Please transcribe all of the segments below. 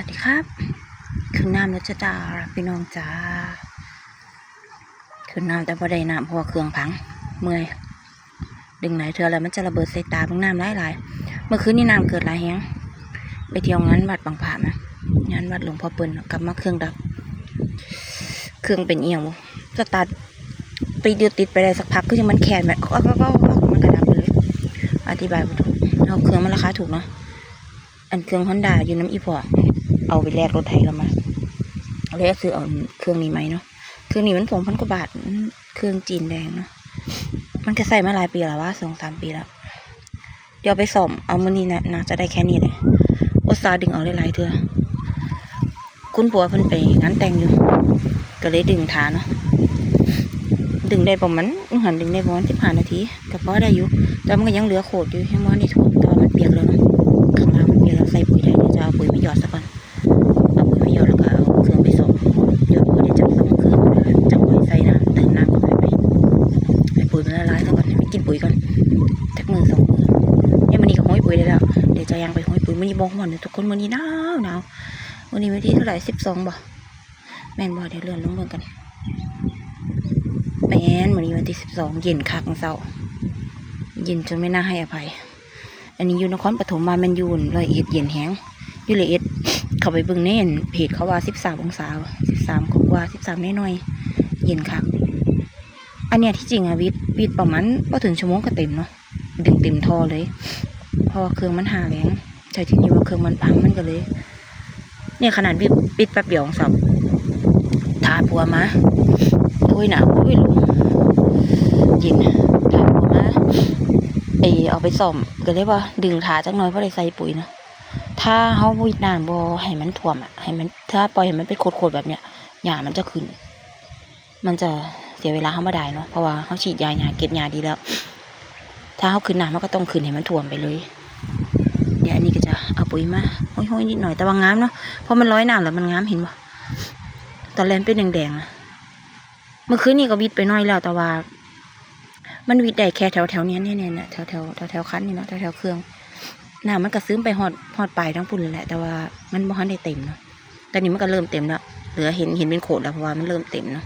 วัสดีครับขึ้นน้ำแล้วจจาพี่น้องจ้าขึ้นน้ำแต่พอได้น้ำเพราะว่าเครื่องพัง เมื่อย ดึงไหนเธอแล้วมันจะระเบิดใส่ตาบางน้ำหลายหลายเมื่อคืนนี้น้ำเกิดหลายแฮงไปเที่ยวงานวัดบางผานะงานวัดหลวงพ่อเปิ้ลกลับมาเครื่องดับ เครื่องเป็นเอียงบ่สตาร์ทไปเดียวติดไปได้สักพักก็ยังมันแขนแบบก็ก็ก็มันกระดับเลย อธิบายบ่ถูกเอาเครื่องมันราคาถูกเนาะอันเครื่องฮอนด้าอยู่น้ำอีพอ เอาไปแลกรถไถเรามาเลยซื้อเอาเครื่องนี้ไหมเนาะเครื่องนี้มันสองพันกว่าบาทเครื่องจีนแดงเนาะมันก็ใส่มาหลายปีแล้วว่าสองสามปีแล้ว เดี๋ยวไปซ่อมเอามือนี้นะน่าจะได้แค่นี้เลยอุตส่าห์ดึงเอาหลายๆเทื่อคุณผัวเพิ่นไปงานแต่งอยู่ ก็เลยดึงทาเนาะดึงได้ประมาณหันดึงได้ประมาณสิบห้านาทีก็พอได้อยู่แต่มันก็ยังเหลือโขดอยู่ยังว่าในถุงแต่ว่ามันเปียกแล้วเนาะข้างล่างมันเปียกแล้วใส่ปุ๋ยได้จะเอาปุ๋ยไปหยอดซะก่อน อยปุ๋ยมันนี่บอกหมดเลยทุกคนมันนี่หนาวหนาววันนี้วันที่เท่าไหร่สิบสองบ่แม่นบ่เดี๋ยวเลื่อนลงเบิ่งกันแม่นวันนี้วันที่สิบสองเย็นคักเศร้าเย็นจนไม่น่าให้อภัย อันนี้อยู่นครปฐมมาแมนยูนร้อยเอ็ดเย็นแห้งอยู่ร้อยเอ็ดเขาไปเบิ่งเน่นเพจเขาว่าสิบสามองศาสิบสามกว่าสิบสามน้อยๆเย็นคักอันเนี้ยที่จริงอะวิทย์วิทย์ประมาณพอถึงชั่วโมงก็เต็มเนาะดึงเต็มท่อเลยพราะว่าเครื่องมันหาแรง ใช่ที่นี่ว่าเครื่องมันพังมันก็เลย เนี่ยขนาดวิทย์ปิดแป๊บเดียวของสับทาปัวมาโอ้ยหนาวโอ้ยลมเย็นทาปัวมาไปเอาไปซ่อมก็เลยว่าดึงขาจักหน่อยเพราะได้ใส่ปุ๋ยนะถ้าเขาวิดน้ำบ่ให้มันท่วมอะให้มันถ้าปล่อยให้มันเป็นโคตรๆแบบเนี้ยหญ้ามันจะขึ้น มันจะเสียเวลาเขาไม่ได้เนาะเพราะว่าเขาฉีดยาหญ้าเก็บหญ้าดีแล้ว ถ้าเขาขึ้นน้ำมันก็ต้องขึ้นให้มันท่วมไปเลย เดี๋ยอันนี้ก็จะเอาปุ๋ยมาห้อยๆนิดหน่อยแต่ว่างามเนาะเพราะมันร้อยหน้ำแล้วมันงามเห็นปะตอนแรกเป็นแดงๆอะเมื่อคืนนี้ก็วิดไปน้อยแล้วแต่ว่า มันวิดได้แค่แถวแถวๆเนี้ยเนี่ยเนี่ยเนี่ยแถวแถวแถวแถวๆคันนี่เนาะแถวแถวๆเครื่องหน้ำมันก็ซึมไปหอดหอดปลายทั้งปุ่นเลยแหละ แต่ว่ามันบ่ทันได้เต็มเนาะตอนนี้มันก็เริ่มเต็มแล้วเหลือเห็นเห็นเป็นโขดแล้วเพราะว่ามันเริ่มเต็มเนาะ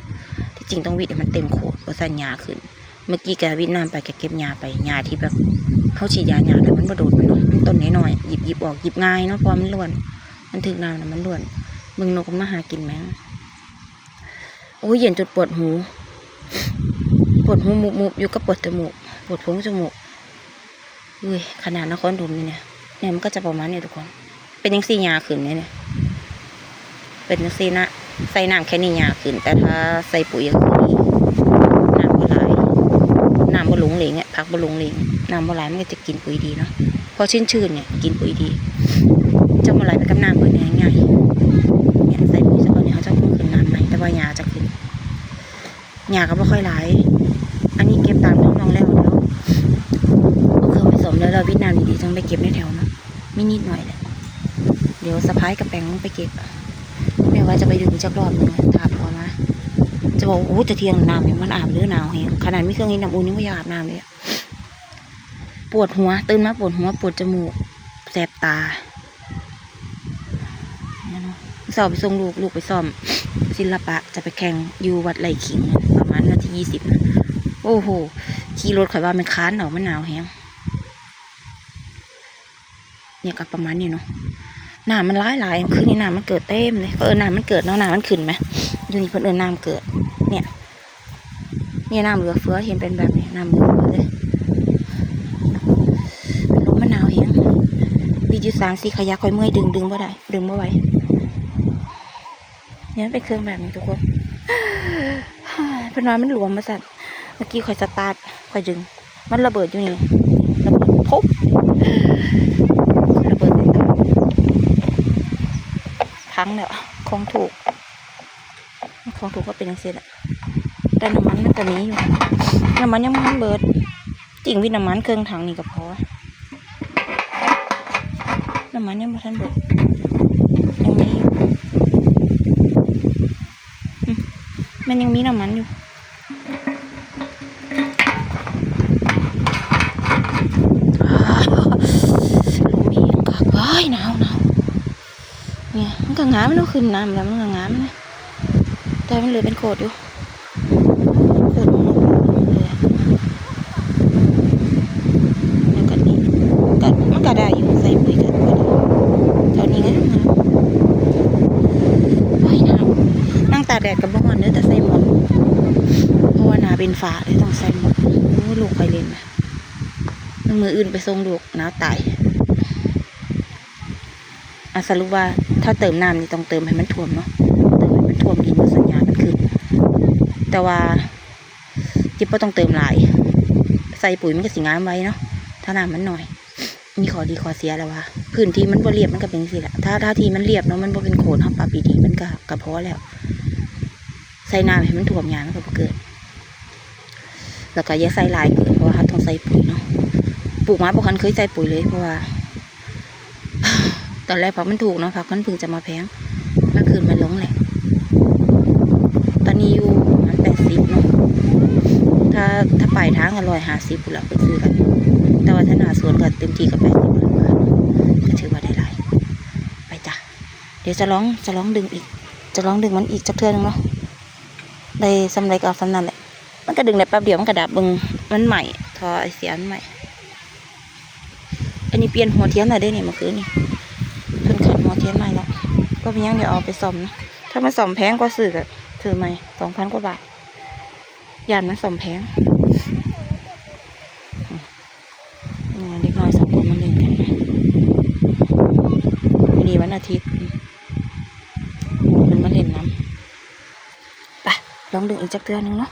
ที่จริงต้องวิดให้มันเต็มโขดเพราะสัญญาขึ้น เมื่อกี้แกวิดน้ำไปแกเก็บยาไปยาที่แบบ เขาฉีดยาหยาแล้วมันบ่โดดมันเนาะมันต้นน้อยๆหยิบหยิบออกหยิบง่ายเนาะเพราะมันล้วน มันถึงน้ำแล้วมันล้วนมึงนกมันมาหากินแมงโอ้ยเย็นจนปวดหูปวดหูมุบมุบอยู่ก็ปวดจมูกปวดพรงจมูกอุ้ยขนาดนครดมเนี่ยเนี่ยมันก็จะประมาณเนี่ยทุกคน เป็นยังซี่ยาขึ้นเนี่ยเนี่ยเป็นยังซี่นะใส่น้ำแค่นี้ยาขึ้น แต่ถ้าใส่ปุ๋ยก็คือนี่น้ำบ่หลาย น้ำบ่หลงเหลงอะพักบ่หลงเหลงน้ำบ่หลายมันก็จะกินปุ๋ยดีเนาะพอชื้นชื้นเนี่ยกินปุ๋ยดีจะบ่ไหลไปกับน้ำเปิดเนี่ยง่ายเนี่ยใส่ปุ๋ยสักก่อนเนี่ยเขาจะขึ้นขึ้นน้ำใหมแต่ว่ายาจะขึ้นยาก็บ่ค่อยหลายอันนี้เก็บตามท้องน้องแล้วเนาะเอาเครื่องไปสมแล้วเราวิดน้ำดีๆจังไปเก็บในแถวเนาะไม่นิดหน่อยแหละเดี๋ยวสะพายกับแปงไปเก็บแม่ว่าจะไปดึงจักรอบหนึงถาพอมา จะบอกโอ้จะเที่ยงน้ำเนี่ยมันอาบหรือหนาวแฮงขนาดมีเครื่องนี้น้ำอุ่นยังไม่อยากอาบน้ำเลยปวดหัวตื่นมาปวดหัวปวดจมูกแสบตาสอบไปส่งลูกลูกไปซ่อม ศิลปะจะไปแข่งอยู่วัดไหลขิง ประมาณวันที่ยี่สิบโอ้โหขี่รถข่อยว่ามันค้านหนาวมันหนาวแฮงเนี่ยก็ประมาณนี้เนาะน้ำมันร้ายหลายคืนนี้น้ำมันเกิดเต็มเลยเพิ่นเอิญน้ำมันเกิดเนาะน้ำมันขึ้นไหมอยู่นี่เพิ่นเอิญน้ำเกิด นี่ยเนี่ยน้ำเหลือเฟือเห็นเป็นแบบนี้น้ำเหลือเฟือเลยลมมันหนาวแฮงปีจุสามสี่ขยักค่อยเมื่อยดึงดึงบ่ได้ดึงบ่ไหวเนี่ยเป็นเครื่องแบบนี้ทุกคนพิ่นมันหลวมมาสั่นเมื่อกี้ข่อยสตาร์ทข่อยดึง มันระเบิดอยู่นี่ระเบิดปุ๊บระเบิดพังแล้วของถูกของถูกก็เป็นอย่างเสียแหละ แต่น้ำมันมันก็นี้อยู่ น้ำมันยังมันเบิดจริงวิน้ำมันเครื่องถังนี่ก็พอ น้ำมันยังไม่ทันเบิดยังมีอยู่มันยังมีน้ำมันอยู่หนาวหนาวเนี่ยมันก็งามมันต้องขึ้นน้ำแล้วมันก็งามนะแต่มันเหลือเป็นโขดอยู่โขดมันเลยอะแล้วก็นี่ก็มันก็ได้อยู่ใส่ปุ๋ยกันก็ได้เท่านี้ไงงามโอ้ยหนาวนั่งตาก แดดกับบ้านเนื้อแต่ใส่หมดเพราะว่าหนาเป็นฝาเลยต้องใส่หมดโอ้ลูกไปเล่นนะมันมืออื่นไปส่งลูกหนาวตายอะสรุปว่าถ้าเติมน้ำนี่ต้องเติมให้มันท่วมเนาะเติมให้มันท่วมดินสัญญาณมันขึ้นแต่ว่าจิ๊บก็ต้องเติมหลาย ใส่ปุ๋ยมันก็สิงามไว้เนาะถ้าน้ำมันหน่อย มีขอดีขอเสียแล้วว่าพื้นที่มันบ่เรียบมันก็เป็นสิแหละถ้าถ้าที่มันเรียบเนาะมันบ่เป็นโขนทับปลาปีดีมันก็กระเพาะแล้ว ใส่น้ำให้มันท่วมยางมันก็บ่เกิด แล้วก็อย่าใส่ลายเกินเพราะว่าเราต้องใส่ปุ๋ยเนาะปลูกมาบ่คันเคยใส่ปุ๋ยเลยเพราะว่าตอนแรกผักมันถูกเนาะผักมันเพิ่งจะมาแพงเมื่อคืนมันลงแหละ ตอนนี้อยู่มันแปดสิบเนาะถ้าถ้าปลายทางอร่อยห้าสิบแล้วไปซื้อกันแต่ว่าถ้าหนาสวนก็เต็มที่ก็แปดสิบแล้วว่าก็ถือว่าได้หลายไปจ้ะเดี๋ยวจะร้องจะร้องดึงอีก จะร้องดึงมันอีกจักเทื่อนึงเนาะ ได้สำเร็จเอาสำนั้นแหละ มันก็ดึงได้แป๊บเดียวมันก็ดับบึงมันใหม่ทอไอเสียนใหม่ อันนี้เปลี่ยนหัวเทียนอะไรได้เนี่ยเมื่อคืนนี่เพิ่นขัดหัวเทียนใหม่แล้วก็เป็นยังเดี๋ยวเอาไปซ่อมนะถ้ามันซ่อมแพงกว่าซื้อก็ถือใหม่สองพันกว่าบาทยานมันซ่อมแพงอืมเด็กน้อยสองคนมันเล่นกันวันนี้วันอาทิตย์เพิ่นมาเลองดึงอีกจักเตือนหนึงเนาะ